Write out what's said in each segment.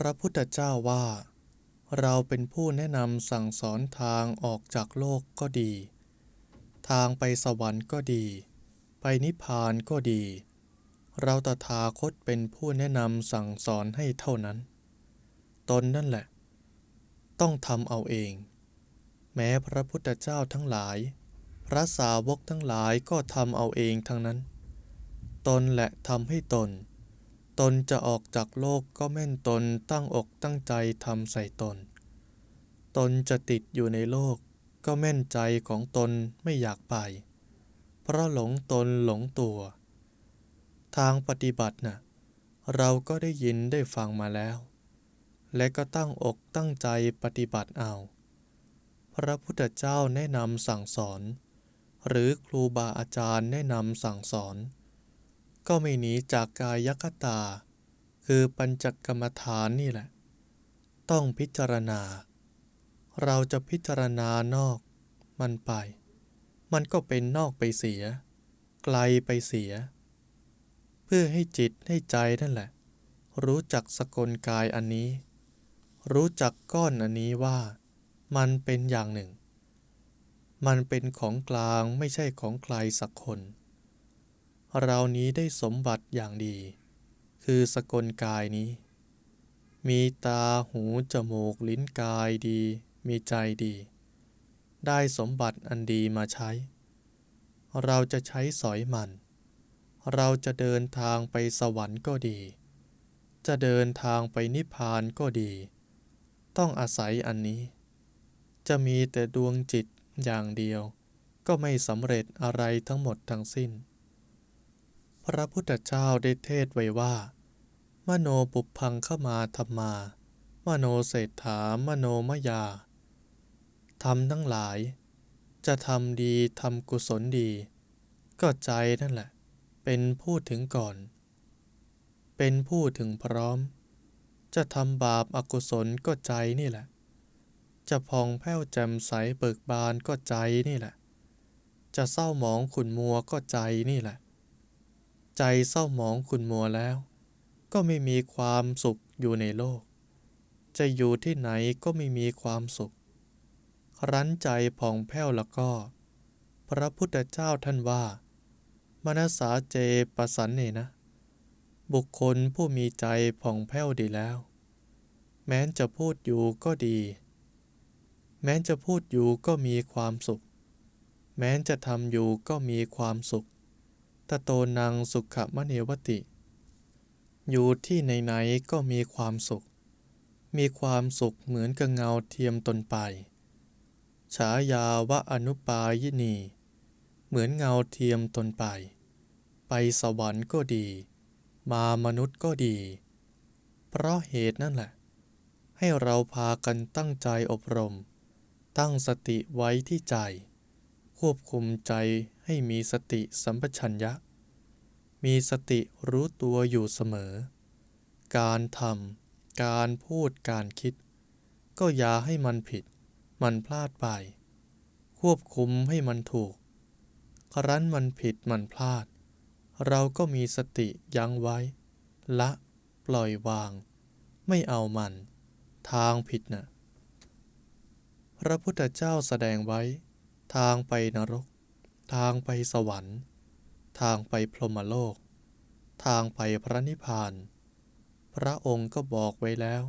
พระพุทธเจ้าว่า เราเป็นผู้แนะนำสั่งสอนทางออกจากโลกก็ดี ทางไปสวรรค์ก็ดี ไปนิพพานก็ดี เราตถาคตเป็นผู้แนะนำสั่งสอนให้เท่านั้น ตนนั่นแหละ ต้องทำเอาเอง แม้พระพุทธเจ้าทั้งหลาย พระสาวกทั้งหลายก็ทำเอาเองทั้งนั้น ตนแหละทำให้ตน ตนจะออกจากโลกก็แม่นตนตั้งอกตั้งใจทำใส่ตน ตนจะติดอยู่ในโลก ก็แม่นใจของตนไม่อยากไป เพราะหลงตนหลงตัว ทางปฏิบัตินะ่ะ เราก็ได้ยินได้ฟังมาแล้ว และก็ตั้งอกตั้งใจปฏิบัติเอา พระพุทธเจ้าแนะนำสั่งสอน หรือครูบาอาจารย์แนะนำสั่งสอน ก็ไม่หนีจากกายคตา คือปัญจกรรมฐานนี่แหละ ต้องพิจารณา เราจะพิจารณานอก มันไป มันก็เป็นนอกไปเสีย ไกลไปเสีย เพื่อให้จิตให้ใจนั่นแหละ รู้จักสกลกายอันนี้ รู้จักก้อนอันนี้ว่า มันเป็นอย่างหนึ่ง มันเป็นของกลางไม่ใช่ของใครสักคน เรานี้ได้สมบัติอย่างดี คือสกลกายนี้ มีตาหูจมูกลิ้นกายดี มีใจดี ได้สมบัติอันดีมาใช้ เราจะใช้สอยมัน เราจะเดินทางไปสวรรค์ก็ดี จะเดินทางไปนิพพานก็ดี ต้องอาศัยอันนี้ จะมีแต่ดวงจิตอย่างเดียว ก็ไม่สำเร็จอะไรทั้งหมดทั้งสิ้น พระพุทธเจ้าได้เทศไว้ว่า มโนปุพังเข้ามาธรรมา มโนเศรษฐามโนมยาทำทั้งหลาย จะทำดีทำกุศลดี ก็ใจนั่นแหละ เป็นผู้ถึงก่อน เป็นผู้ถึงพร้อม จะทำบาปอากุศลก็ใจนี่แหละ จะพองแผ้วแจ่มใสเบิกบานก็ใจนี่แหละ จะเศร้าหมองขุนมัวก็ใจนี่แหละ ใจเศร้าหมองขุนมัวแล้ว ก็ไม่มีความสุขอยู่ในโลก จะอยู่ที่ไหนก็ไม่มีความสุข รั้นใจผ่องแผ้วแล้วก็ พระพุทธเจ้าท่านว่ามนสาเจปสันเนนะ บุคคลผู้มีใจผ่องแผ้วดีแล้ว แม้นจะพูดอยู่ก็ดี แม้นจะพูดอยู่ก็มีความสุข แม้นจะทำอยู่ก็มีความสุข ตโตนังสุขมเนวติ อยู่ที่ไหนๆก็มีความสุข มีความสุขเหมือนกับเงาเทียมตนไป ฉายาวะอนุปายินี เหมือนเงาเทียมตนไป ไปสวรรค์ก็ดี มามนุษย์ก็ดี เพราะเหตุนั่นแหละ ให้เราพากันตั้งใจอบรม ตั้งสติไว้ที่ใจ ควบคุมใจ ให้มีสติสัมปชัญญะ มีสติรู้ตัวอยู่เสมอ การทำการพูดการคิด ก็อย่าให้มันผิด มันพลาดไป ควบคุมให้มันถูก ครั้นมันผิดมันพลาด เราก็มีสติยั้งไว้ ละปล่อยวาง ไม่เอามัน ทางผิดนะ่ะพระพุทธเจ้าแสดงไว้ ทางไปนรก ทางไปสวรรค์ ทางไปพรหมโลก ทางไปพระนิพพาน พระองค์ก็บอกไว้แล้ว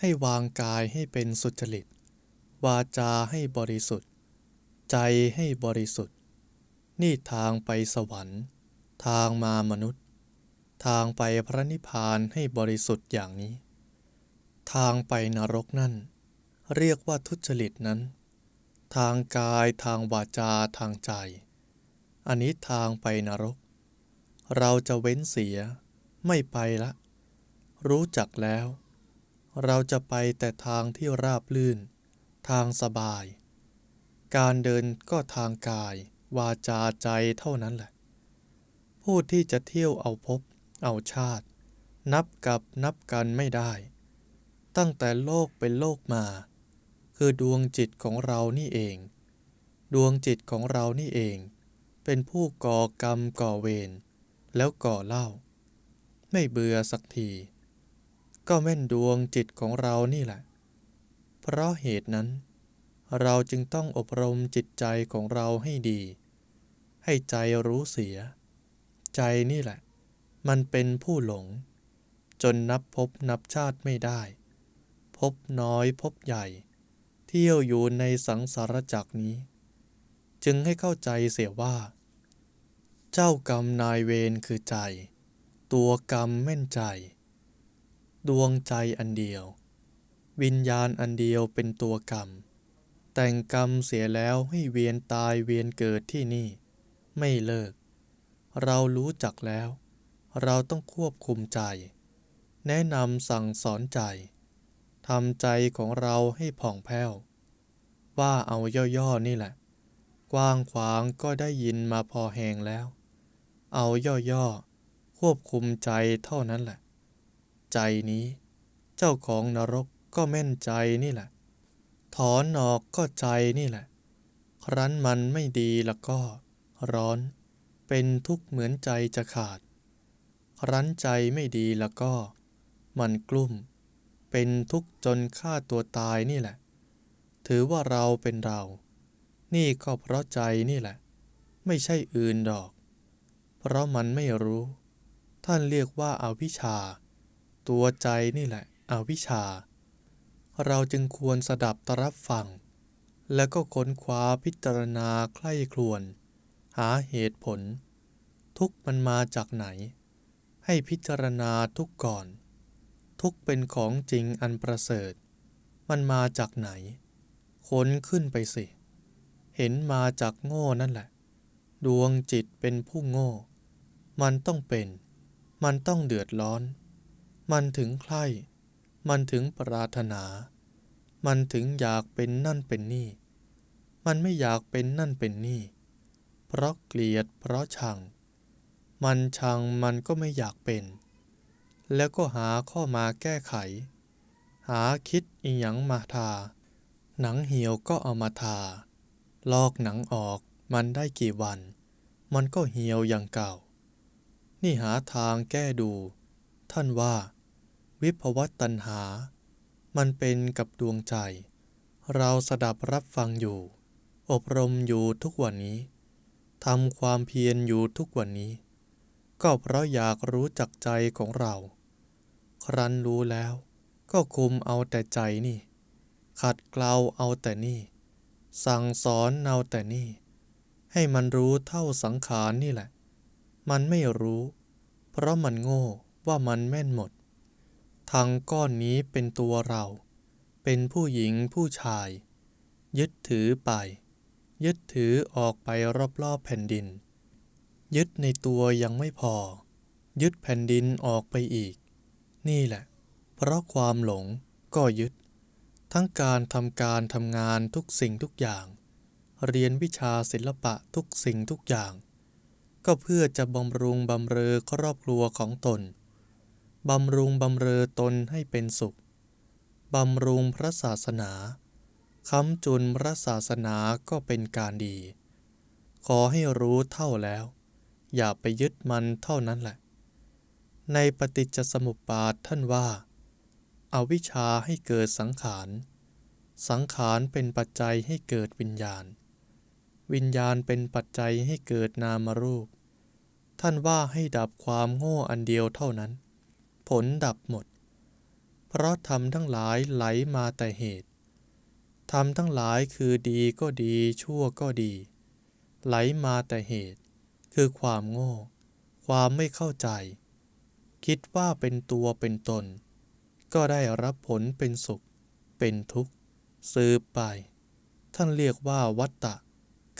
ให้วางกายให้เป็นสุจริต วาจาให้บริสุทธิ์ ใจให้บริสุทธิ์ นี่ทางไปสวรรค์ ทางมามนุษย์ ทางไปพระนิพพานให้บริสุทธิ์อย่างนี้ ทางไปนรกนั่น เรียกว่าทุจริตนั้น ทางกายทางวาจาทางใจ อันนี้ทางไปนรก เราจะเว้นเสียไม่ไปละ รู้จักแล้ว เราจะไปแต่ทางที่ราบลื่น ทางสบาย การเดินก็ทางกาย วาจาใจเท่านั้นแหละ ผู้ที่จะเที่ยวเอาพบ เอาชาติ นับกับนับกันไม่ได้ ตั้งแต่โลกเป็นโลกมา คือดวงจิตของเรานี่เอง ดวงจิตของเรานี่เอง เป็นผู้ก่อกรรมก่อเวรแล้วก่อเล่า ไม่เบื่อสักที ก็แม่นดวงจิตของเรานี่แหละ เพราะเหตุนั้น เราจึงต้องอบรมจิตใจของเราให้ดี ให้ใจรู้เสีย ใจนี่แหละ มันเป็นผู้หลง จนนับพบนับชาติไม่ได้ พบน้อยพบใหญ่ เที่ยวอยู่ในสังสารจักรนี้ จึงให้เข้าใจเสียว่า เจ้ากรรมนายเวรคือใจ ตัวกรรมแม่นใจ ดวงใจอันเดียว วิญญาณอันเดียวเป็นตัวกรรม แต่งกรรมเสียแล้วให้เวียนตายเวียนเกิดที่นี่ ไม่เลิก เรารู้จักแล้ว เราต้องควบคุมใจ แนะนำสั่งสอนใจ ทำใจของเราให้ผ่องแผ้ว ว่าเอาย่อๆนี่แหละ กว้างขวางก็ได้ยินมาพอแหงแล้ว เอาย่อๆควบคุมใจเท่านั้นแหละ ใจนี้ เจ้าของนรกก็แม่นใจนี่แหละ ถอนออกก็ใจนี่แหละ ครั้นมันไม่ดีแล้วก็ ร้อน เป็นทุกข์เหมือนใจจะขาด ครั้นใจไม่ดีแล้วก็ มันกลุ้ม เป็นทุกข์จนฆ่าตัวตายนี่แหละ ถือว่าเราเป็นเรา นี่ก็เพราะใจนี่แหละ ไม่ใช่อื่นดอก เพราะมันไม่รู้ ท่านเรียกว่าอาวิชชา ตัวใจนี่แหละอวิชชา เราจึงควรสดับตรับฟัง แล้วก็ค้นคว้าพิจารณาใคร่ครวญหาเหตุผล ทุกมันมาจากไหน ให้พิจารณาทุกก่อน ทุกเป็นของจริงอันประเสริฐ มันมาจากไหน ค้นขึ้นไปสิ เห็นมาจากโง่นั่นแหละ ดวงจิตเป็นผู้โง่ มันต้องเป็น มันต้องเดือดร้อน มันถึงใคร่ มันถึงปรารถนา มันถึงอยากเป็นนั่นเป็นนี่ มันไม่อยากเป็นนั่นเป็นนี่ เพราะเกลียดเพราะชัง มันชังมันก็ไม่อยากเป็น แล้วก็หาข้อมาแก้ไข หาคิดอีหยังมาทา หนังเหี่ยวก็เอามาทา ลอกหนังออกมันได้กี่วัน มันก็เหี่ยวอย่างเก่า นี่หาทางแก้ดู ท่านว่า วิภวัตตัณหา มันเป็นกับดวงใจ เราสดับรับฟังอยู่ อบรมอยู่ทุกวันนี้ทำความเพียรอยู่ทุกวันนี้ ก็เพราะอยากรู้จักใจของเรา ครั้นรู้แล้ว ก็คุมเอาแต่ใจนี่ ขัดเกลาเอาแต่นี่ สั่งสอนเอาแต่นี่ ให้มันรู้เท่าสังขารนี่แหละ มันไม่รู้ เพราะมันโง่ว่ามันแม่นหมดทั้งก้อนนี้เป็นตัวเรา เป็นผู้หญิงผู้ชาย ยึดถือไป ยึดถือออกไปรอบๆแผ่นดิน ยึดในตัวยังไม่พอยึดแผ่นดินออกไปอีก นี่แหละ เพราะความหลงก็ยึด ทั้งการทำการทำงานทุกสิ่งทุกอย่าง เรียนวิชาศิลปะทุกสิ่งทุกอย่าง ก็เพื่อจะบำรุงบำเรอครอบครัวของตนบำรุงบำเรอตนให้เป็นสุข บำรุงพระศาสนาค้ำจุนพระศาสนาก็เป็นการดี ขอให้รู้เท่าแล้ว อย่าไปยึดมันเท่านั้นแหละ ในปฏิจจสมุปบาทท่านว่าอาวิชชาให้เกิดสังขาร สังขารเป็นปัจจัยให้เกิดวิญญาณ วิญญาณเป็นปัจจัยให้เกิดนามรูป ท่านว่าให้ดับความโง่อันเดียวเท่านั้น ผลดับหมด เพราะธรรมทั้งหลายไหลมาแต่เหตุ ธรรมทั้งหลายคือดีก็ดีชั่วก็ดี ไหลมาแต่เหตุ คือความโง่ ความไม่เข้าใจ คิดว่าเป็นตัวเป็นตน ก็ได้รับผลเป็นสุข เป็นทุกข์สืบไป ท่านเรียกว่าวัตตะ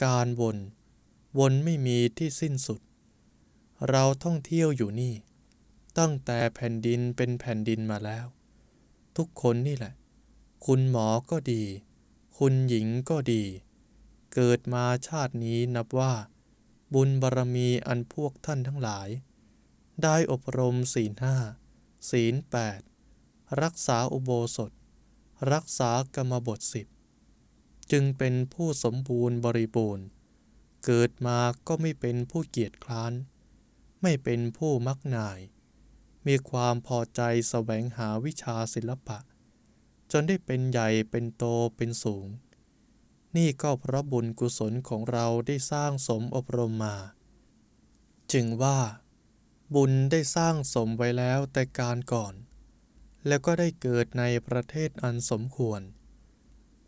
การวน วนไม่มีที่สิ้นสุด เราท่องเที่ยวอยู่นี่ ตั้งแต่แผ่นดินเป็นแผ่นดินมาแล้ว ทุกคนนี่แหละ คุณหมอก็ดี คุณหญิงก็ดี เกิดมาชาตินี้นับว่า บุญบารรมีอันพวกท่านทั้งหลาย ได้อบรมศีลห้าศีลแปดรักษาอุโบสถ รักษากรรมบทสิบจึงเป็นผู้สมบูรณ์บริบูรณ์ เกิดมาก็ไม่เป็นผู้เกียจคร้าน ไม่เป็นผู้มักนายมมีความพอใจแสวงหาวิชาศิลปะ จนได้เป็นใหญ่เป็นโตเป็นสูง นี่ก็เพราะบุญกุศลของเราได้สร้างสมอบรมมา จึงว่า บุญได้สร้างสมไว้แล้วแต่การก่อน แล้วก็ได้เกิดในประเทศอันสมควร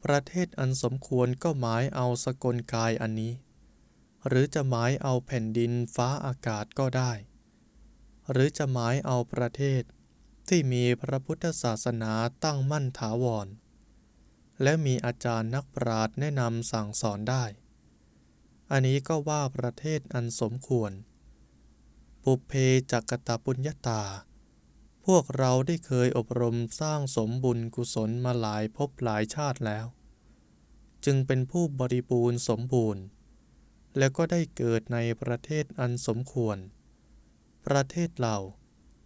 ประเทศอันสมควรก็หมายเอาสกลกายอันนี้ หรือจะหมายเอาแผ่นดินฟ้าอากาศก็ได้ หรือจะหมายเอาประเทศที่มีพระพุทธศาสนาตั้งมั่นถาวร และมีอาจารย์นักปราชญ์แนะนำสั่งสอนได้ อันนี้ก็ว่าประเทศอันสมควร ปุเพจักตปุญญาตา พวกเราได้เคยอบรมสร้างสมบุญกุศลมาหลายภพหลายชาติแล้ว จึงเป็นผู้บริบูรณ์สมบูรณ์ แล้วก็ได้เกิดในประเทศอันสมควร ประเทศเรา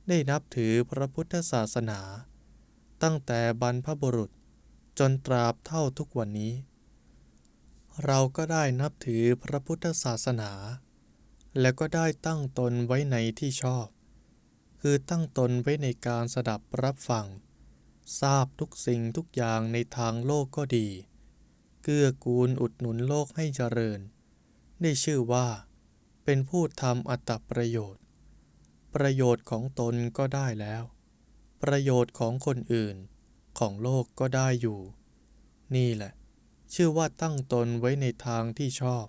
ได้นับถือพระพุทธศาสนา ตั้งแต่บรรพบุรุษจนตราบเท่าทุกวันนี้ เราก็ได้นับถือพระพุทธศาสนา และก็ได้ตั้งตนไว้ในที่ชอบ คือตั้งตนไว้ในการสดับรับฟัง ทราบทุกสิ่งทุกอย่างในทางโลกก็ดี เกื้อกูลอุดหนุนโลกให้เจริญ ได้ชื่อว่า เป็นผู้ทำอัตประโยชน์ ประโยชน์ของตนก็ได้แล้ว ประโยชน์ของคนอื่นของโลกก็ได้อยู่ นี่แหละ ชื่อว่าตั้งตนไว้ในทางที่ชอบ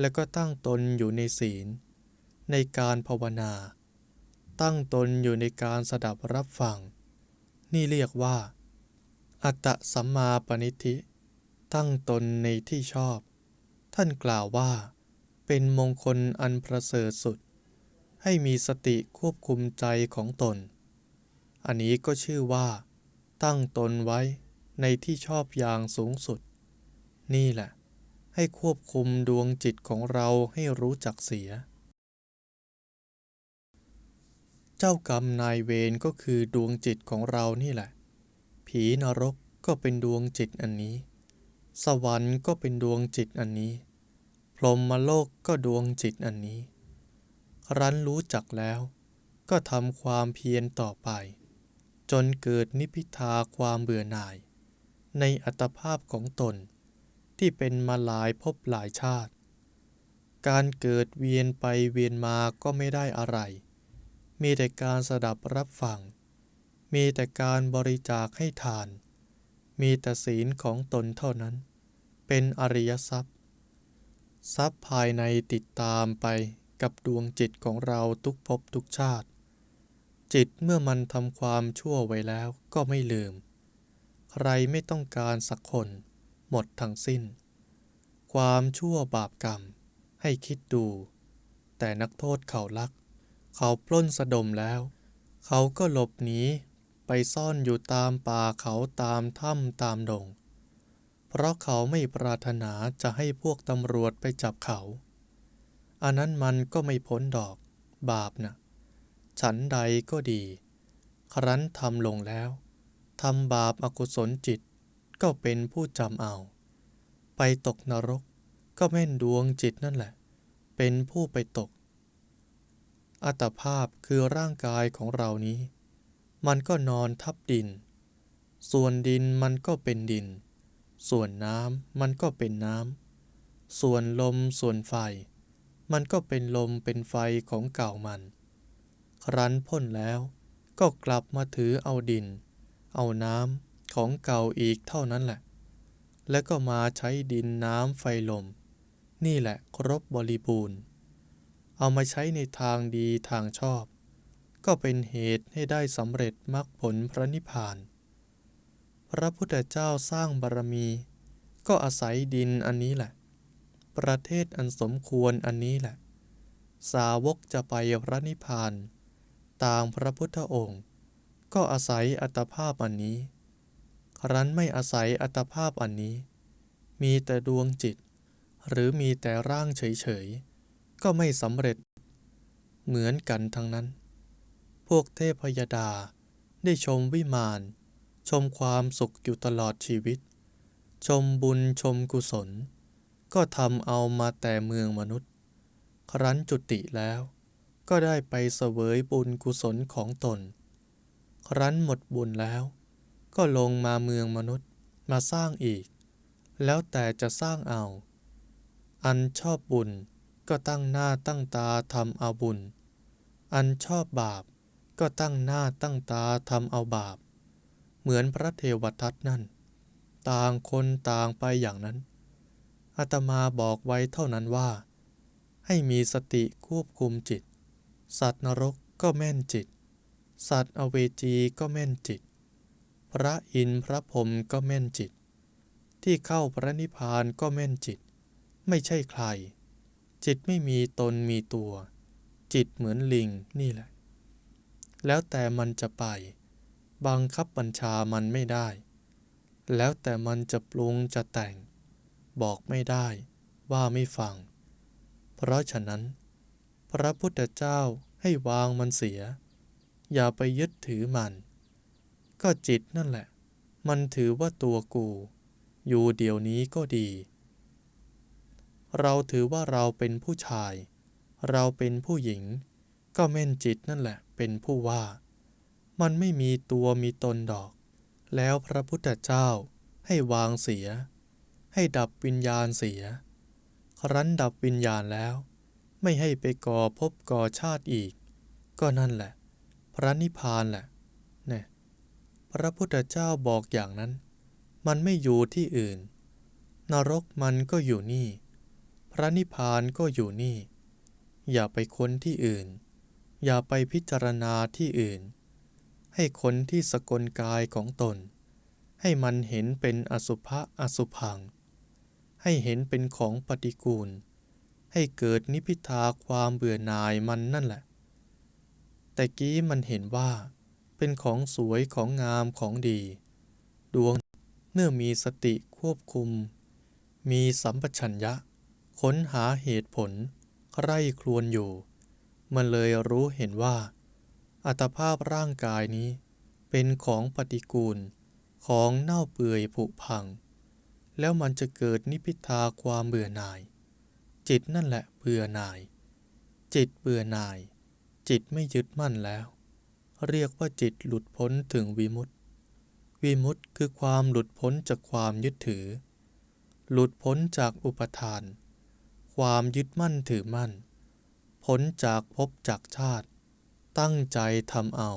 และก็ตั้งตนอยู่ในศีล ในการภาวนา ตั้งตนอยู่ในการสดับรับฟัง นี่เรียกว่า อัตตสัมมาปณิธิ ตั้งตนในที่ชอบ ท่านกล่าวว่า เป็นมงคลอันประเสริฐสุด ให้มีสติควบคุมใจของตน อันนี้ก็ชื่อว่า ตั้งตนไว้ในที่ชอบอย่างสูงสุด นี่แหละ ให้ควบคุมดวงจิตของเราให้รู้จักเสีย เจ้ากรรมนายเวรก็คือดวงจิตของเรานี่แหละ ผีนรกก็เป็นดวงจิตอันนี้ สวรรค์ก็เป็นดวงจิตอันนี้ พรหมโลกก็ดวงจิตอันนี้ รั้นรู้จักแล้ว ก็ทำความเพียรต่อไป จนเกิดนิพพิทาความเบื่อหน่าย ในอัตภาพของตน ที่เป็นมาหลายภพหลายชาติ การเกิดเวียนไปเวียนมาก็ไม่ได้อะไร มีแต่การสดับรับฟัง มีแต่การบริจาคให้ทาน มีแต่ศีลของตนเท่านั้น เป็นอริยทรัพย์ ทรัพย์ภายในติดตามไปกับดวงจิตของเราทุกภพทุกชาติ จิตเมื่อมันทำความชั่วไว้แล้วก็ไม่ลืม ใครไม่ต้องการสักคน หมดทั้งสิ้น ความชั่วบาปกรรมให้คิดดู แต่นักโทษเขาลัก เขาปล้นสะดมแล้ว เขาก็หลบหนีไปซ่อนอยู่ตามป่าเขาตามถ้ำตามดง เพราะเขาไม่ปรารถนาจะให้พวกตำรวจไปจับเขา อันนั้นมันก็ไม่พ้นดอก บาปนะฉันใดก็ดี ครั้นทำลงแล้ว ทำบาปอากุศลจิต ก็เป็นผู้จำเอา ไปตกนรกก็แม่นดวงจิตนั่นแหละ เป็นผู้ไปตก อัตภาพคือร่างกายของเรานี้ มันก็นอนทับดิน ส่วนดินมันก็เป็นดิน ส่วนน้ำมันก็เป็นน้ำ ส่วนลมส่วนไฟ มันก็เป็นลมเป็นไฟของเก่ามัน ครั้นพ้นแล้วก็กลับมาถือเอาดิน เอาน้ำ ของเก่าอีกเท่านั้นแหละ แล้วก็มาใช้ดินน้ำไฟลม นี่แหละครบบริบูรณ์ เอามาใช้ในทางดีทางชอบ ก็เป็นเหตุให้ได้สำเร็จมรรคผลพระนิพพาน พระพุทธเจ้าสร้างบารมี ก็อาศัยดินอันนี้แหละ ประเทศอันสมควรอันนี้แหละ สาวกจะไปพระนิพพาน ตามพระพุทธองค์ ก็อาศัยอัตภาพอันนี้ รั้นไม่อาศัยอัตภาพอันนี้ มีแต่ดวงจิต หรือมีแต่ร่างเฉยๆ ก็ไม่สำเร็จ เหมือนกันทั้งนั้น พวกเทพยดาได้ชมวิมาน ชมความสุขอยู่ตลอดชีวิต ชมบุญชมกุศล ก็ทำเอามาแต่เมืองมนุษย์ ครั้นจุติแล้วก็ได้ไปเสวยบุญกุศลของตน ครั้นหมดบุญแล้ว ก็ลงมาเมืองมนุษย์มาสร้างอีก แล้วแต่จะสร้างเอา อันชอบบุญก็ตั้งหน้าตั้งตาทำเอาบุญ อันชอบบาปก็ตั้งหน้าตั้งตาทำเอาบาป เหมือนพระเทวทัตนั่น ต่างคนต่างไปอย่างนั้นอาตมาบอกไว้เท่านั้นว่า ให้มีสติควบคุมจิต สัตว์นรกก็แม่นจิต สัตว์อเวจีก็แม่นจิต พระอินทร์พระพรหมก็แม่นจิต ที่เข้าพระนิพพานก็แม่นจิต ไม่ใช่ใคร จิตไม่มีตนมีตัว จิตเหมือนลิงนี่แหละ แล้วแต่มันจะไป บังคับบัญชามันไม่ได้ แล้วแต่มันจะปรุงจะแต่ง บอกไม่ได้ว่าไม่ฟัง เพราะฉะนั้น พระพุทธเจ้าให้วางมันเสีย อย่าไปยึดถือมัน ก็จิตนั่นแหละ มันถือว่าตัวกู อยู่เดี๋ยวนี้ก็ดี เราถือว่าเราเป็นผู้ชาย เราเป็นผู้หญิง ก็แม่นจิตนั่นแหละ เป็นผู้ว่า มันไม่มีตัวมีตนดอก แล้วพระพุทธเจ้าให้วางเสีย ให้ดับวิญญาณเสีย ครั้นดับวิญญาณแล้ว ไม่ให้ไปก่อภพก่อชาติอีก ก็นั่นแหละ พระนิพพานแหละเนี่ย พระพุทธเจ้าบอกอย่างนั้น มันไม่อยู่ที่อื่น นรกมันก็อยู่นี่ พระนิพพานก็อยู่นี่ อย่าไปค้นที่อื่น อย่าไปพิจารณาที่อื่น ให้คนที่สกลกายของตน ให้มันเห็นเป็นอสุภะอสุพัง ให้เห็นเป็นของปฏิกูล ให้เกิดนิพิทาความเบื่อหน่ายมันนั่นแหละ แต่กี้มันเห็นว่า เป็นของสวยของงามของดี ดวงเมื่อมีสติควบคุม มีสัมปชัญญะ ค้นหาเหตุผล ใคร่ครวญอยู่ มันเลยรู้เห็นว่า อัตภาพร่างกายนี้ เป็นของปฏิกูล ของเน่าเปื่อยผุพัง แล้วมันจะเกิดนิพิทาความเบื่อหน่าย จิตนั่นแหละเบื่อหน่าย จิตเบื่อหน่าย จิตไม่ยึดมั่นแล้ว เรียกว่าจิตหลุดพ้นถึงวิมุตติ วิมุตติคือความหลุดพ้นจากความยึดถือ หลุดพ้นจากอุปทาน ความยึดมั่นถือมั่น พ้นจากภพจากชาติ ตั้งใจทำเอา